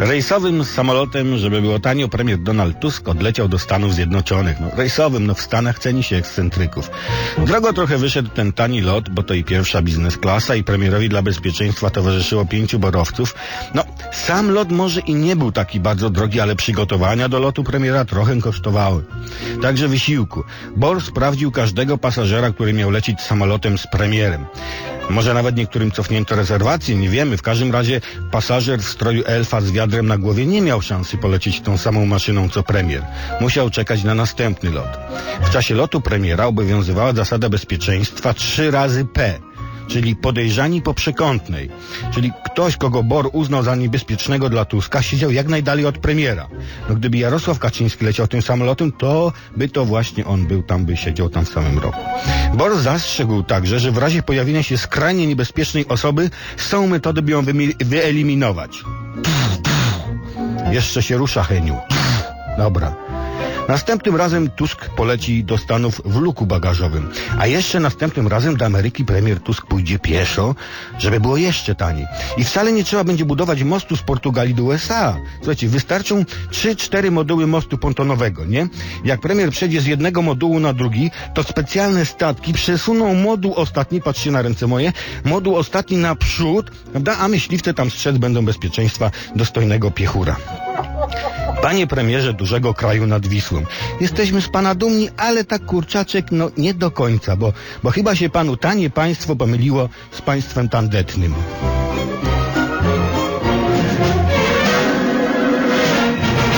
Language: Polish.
Rejsowym samolotem, żeby było tanio, premier Donald Tusk odleciał do Stanów Zjednoczonych. No, rejsowym, no w Stanach ceni się ekscentryków. Drogo trochę wyszedł ten tani lot, bo to i pierwsza biznesklasa i premierowi dla bezpieczeństwa towarzyszyło pięciu borowców. No, sam lot może i nie był taki bardzo drogi, ale przygotowania do lotu premiera trochę kosztowały. Także wysiłku. Bor sprawdził każdego pasażera, który miał lecieć samolotem z premierem. Może nawet niektórym cofnięto rezerwację, nie wiemy. W każdym razie pasażer w stroju elfa z wiadrem na głowie nie miał szansy polecieć tą samą maszyną co premier. Musiał czekać na następny lot. W czasie lotu premiera obowiązywała zasada bezpieczeństwa 3 razy P czyli podejrzani po przekątnej. Czyli ktoś, kogo BOR uznał za niebezpiecznego dla Tuska, siedział jak najdalej od premiera. No gdyby Jarosław Kaczyński leciał tym samolotem, to by to właśnie on był tam, by siedział tam w samym roku. BOR zastrzegł także, że w razie pojawienia się skrajnie niebezpiecznej osoby są metody, by ją wyeliminować. Jeszcze się rusza Heniu. Dobra. Następnym razem Tusk poleci do Stanów w luku bagażowym, a jeszcze następnym razem do Ameryki premier Tusk pójdzie pieszo, żeby było jeszcze taniej. I wcale nie trzeba będzie budować mostu z Portugalii do USA. Słuchajcie, wystarczą 3-4 moduły mostu pontonowego, nie? Jak premier przejdzie z jednego modułu na drugi, to specjalne statki przesuną moduł ostatni, patrzcie na ręce moje, moduł ostatni naprzód, prawda? A myśliwce tam strzec będą bezpieczeństwa dostojnego piechura. Panie premierze dużego kraju nad Wisłą, jesteśmy z pana dumni, ale tak kurczaczek, no nie do końca, bo, bo chyba się panu tanie państwo pomyliło z państwem tandetnym.